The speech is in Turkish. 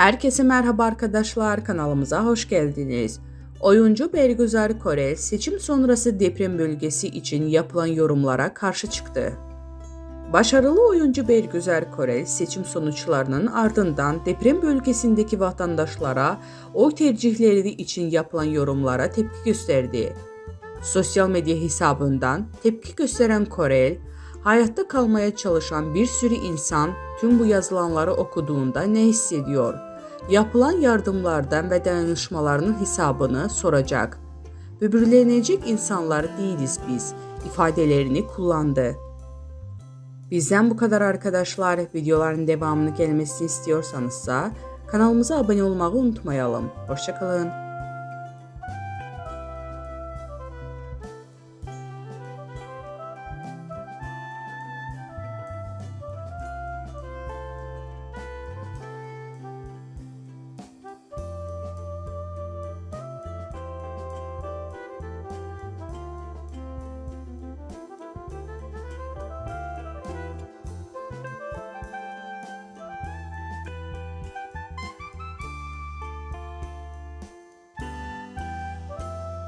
Herkese merhaba arkadaşlar, kanalımıza hoş geldiniz. Oyuncu Bergüzar Korel seçim sonrası deprem bölgesi için yapılan yorumlara karşı çıktı. Başarılı oyuncu Bergüzar Korel seçim sonuçlarının ardından deprem bölgesindeki vatandaşlara oy tercihleri için yapılan yorumlara tepki gösterdi. Sosyal medya hesabından tepki gösteren Korel, hayatta kalmaya çalışan bir sürü insan tüm bu yazılanları okuduğunda ne hissediyor? Yapılan yardımlardan ve dayanışmalarının hesabını soracak. Böbürlenecek insanlar değiliz biz ifadelerini kullandı. Bizden bu kadar arkadaşlar. Videoların devamını gelmesini istiyorsanızsa kanalımıza abone olmayı unutmayalım. Hoşçakalın.